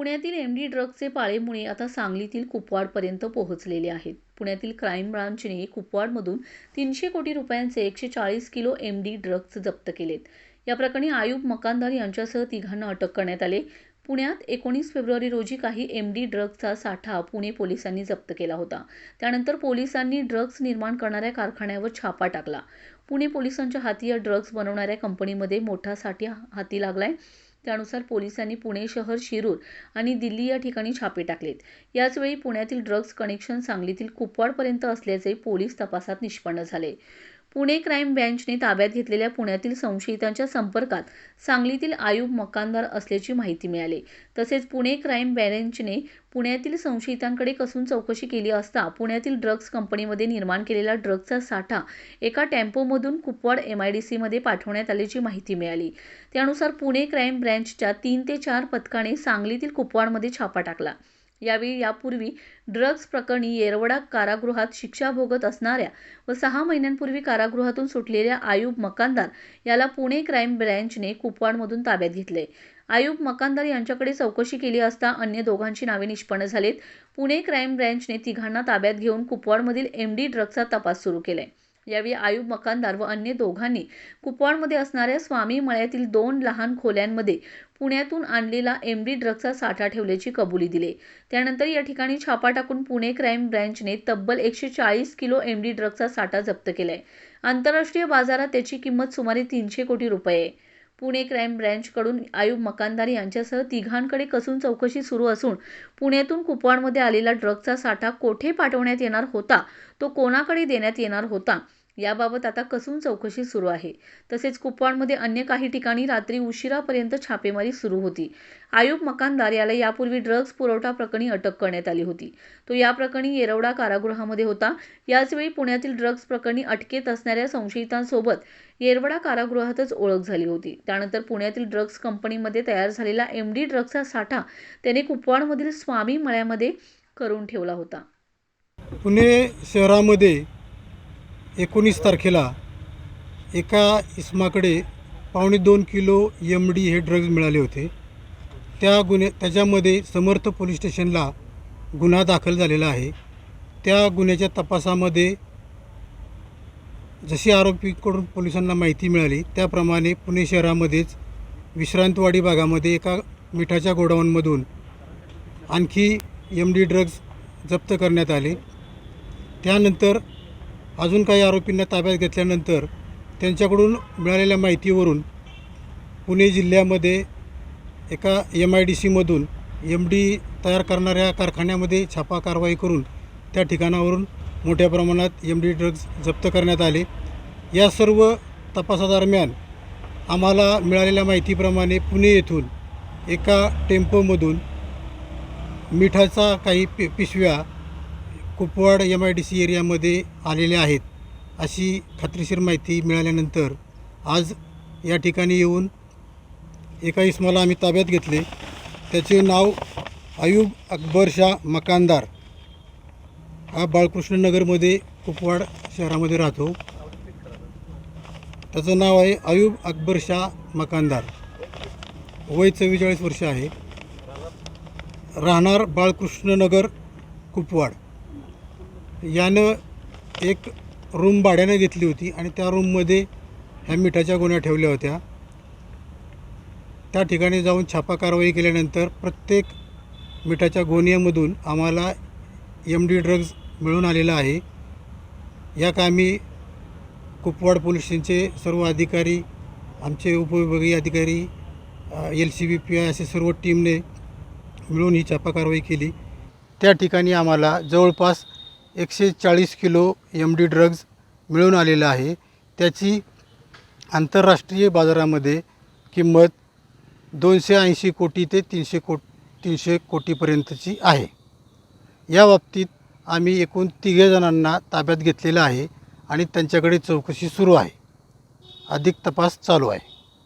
पुण्यातील M D ड्रग्सचे पाळेमुळे आता सांगलीतील कुपवाडपर्यंत पोहोचलेले आहेत. पुण्यातील क्राईम ब्रांचने कुपवाडमधून तीनशे कोटी रुपयांचे एकशे चाळीस किलो एम डी ड्रग्ज जप्त केलेत. या प्रकरणी आयुब मकानदार यांच्यासह तिघांना अटक करण्यात आले. पुण्यात एकोणीस फेब्रुवारी रोजी काही एम डी ड्रग्जचा साठा पुणे पोलिसांनी जप्त केला होता. त्यानंतर पोलिसांनी ड्रग्ज निर्माण करणाऱ्या कारखान्यावर छापा टाकला. पुणे पोलिसांच्या हाती या ड्रग्ज बनवणाऱ्या कंपनीमध्ये मोठा साठा हाती लागलाय. त्यानुसार पोलिसांनी पुणे शहर शिरूर आणि दिल्ली या ठिकाणी छापे टाकलेत. याचवेळी पुण्यातील ड्रग्ज कनेक्शन सांगलीतील कुपवाडपर्यंत असल्याचे पोलीस तपासात निष्पन्न झाले. पुणे क्राईम ब्रँचने ताब्यात घेतलेल्या पुण्यातील संशयितांच्या संपर्कात सांगलीतील आयुब मकानदार असल्याची माहिती मिळाली. तसेच पुणे क्राईम ब्रँचने पुण्यातील संशयितांकडे कसून चौकशी केली असता पुण्यातील ड्रग्ज कंपनीमध्ये निर्माण केलेला ड्रग्जचा साठा एका टेम्पोमधून कुपवाड एम आय डी सीमध्ये पाठवण्यात आल्याची माहिती मिळाली. त्यानुसार पुणे क्राईम ब्रँचच्या तीन ते चार पथकाने सांगलीतील कुपवाडमध्ये छापा टाकला. यावेळी यापूर्वी ड्रग्ज प्रकरणी येरवडा कारागृहात शिक्षा भोगत असणाऱ्या व सहा महिन्यांपूर्वी कारागृहातून सुटलेल्या आयुब मकानदार याला पुणे क्राईम ब्रँचने कुपवाडमधून ताब्यात घेतले. आयुब मकानदार यांच्याकडे चौकशी केली असता अन्य दोघांची नावे निष्पन्न झालीत. पुणे क्राईम ब्रँचने तिघांना ताब्यात घेऊन कुपवाडमधील एम डी ड्रग्जचा तपास सुरू केलाय यावेळी आयुब मकानदार व अन्य दोघांनी कुपवाडमध्ये असणाऱ्या स्वामी मळ्यातील दोन लहान खोल्यांमध्ये पुण्यातून आणलेला एम डी ड्रग्जचा साठा ठेवल्याची कबुली दिली. त्यानंतर या ठिकाणी छापा टाकून पुणे क्राईम ब्रँचने तब्बल एकशे चाळीस किलो एम डी ड्रग्जचा साठा जप्त केला आहे आंतरराष्ट्रीय बाजारात त्याची किंमत सुमारे तीनशे कोटी रुपये. आहे पुणे क्राईम ब्रँचकडून आयुब मकानदार यांच्यासह तिघांकडे कसून चौकशी सुरू असून पुण्यातून कुपवाडमध्ये आलेला ड्रग्जचा साठा कोठे पाठवण्यात येणार होता तो कोणाकडे देण्यात येणार होता याबाबत आता कसून चौकशी सुरू आहे. तसेच कुपवाडमध्ये अन्य काही ठिकाणी रात्री उशिरापर्यंत छापेमारी सुरू होती. आयुब मकानदार याला यापूर्वी ड्रग्ज पुरवठा प्रकरणी अटक करण्यात आली होती. तो या प्रकरणी येरवडा कारागृहामध्ये होता. याचवेळी पुण्यातील ड्रग्ज प्रकरणी अटकेत असणाऱ्या संशयितांसोबत येरवडा कारागृहातच ओळख झाली होती. त्यानंतर पुण्यातील ड्रग्ज कंपनीमध्ये तयार झालेला एम डी ड्रग्जचा साठा त्याने कुपवाडमधील स्वामी मळ्यामध्ये करून ठेवला होता. पुणे शहरामध्ये एकोणीस तारखेला एका इसमाकडे पावणे दोन किलो एम डी हे ड्रग्ज मिळाले होते. त्या गुन्हे त्याच्यामध्ये समर्थ पोलीस स्टेशनला गुन्हा दाखल झालेला आहे. त्या गुन्ह्याच्या तपासामध्ये जशी आरोपीकडून पोलिसांना माहिती मिळाली त्याप्रमाणे पुणे शहरामध्येच विश्रांतवाडी भागामध्ये एका मिठाच्या गोडाऊनमधून आणखी एम डी ड्रग्ज जप्त करण्यात आले. त्यानंतर अजून काही आरोपींना ताब्यात घेतल्यानंतर त्यांच्याकडून मिळालेल्या माहितीवरून पुणे जिल्ह्यामध्ये एका एम आय डी सीमधून एम डी तयार करणाऱ्या कारखान्यामध्ये छापा कारवाई करून त्या ठिकाणावरून मोठ्या प्रमाणात एम डी ड्रग्ज जप्त करण्यात आले. या सर्व तपासादरम्यान आम्हाला मिळालेल्या माहितीप्रमाणे पुणे येथून एका टेम्पोमधून मिठाचा काही पि पिशव्या Kupwad M I D C एरियामध्ये आलेले आहेत अशी खात्रीशीर माहिती मिळाल्यानंतर आज या ठिकाणी येऊन एका इसमाला आम्ही ताब्यात घेतले. त्याचे नाव अयूब अकबर शाह मकानदार. हा बाळकृष्णनगरमध्ये कुपवाड शहरामध्ये राहतो. त्याचं नाव आहे अयूब अकबर शाह मकानदार. वय चव्वेचाळीस वर्ष आहे. राहणार बाळकृष्णनगर कुपवाड. यानं एक रूम भाड्यानं घेतली होती आणि त्या रूममध्ये ह्या मिठाच्या गोण्या ठेवल्या होत्या. त्या ठिकाणी जाऊन छापा कारवाई केल्यानंतर प्रत्येक मिठाच्या गोनियामधून आम्हाला एम डी ड्रग्ज मिळून आलेला आहे. या कामी कुपवाड पोलीस स्टेशनचे सर्व अधिकारी आमचे उपविभागीय अधिकारी L C B P I असे सर्व टीमने मिळून ही छापा कारवाई केली. त्या ठिकाणी आम्हाला जवळपास एकशे चाळीस किलो एम डी ड्रग्ज मिळून आलेलं आहे. त्याची आंतरराष्ट्रीय बाजारामध्ये किंमत दोनशे ऐंशी कोटी ते तीनशे को तीनशे कोटीपर्यंतची आहे. या बाबतीत आम्ही एकूण तिघे जणांना ताब्यात घेतलेलं आहे आणि त्यांच्याकडे चौकशी सुरू आहे. अधिक तपास चालू आहे.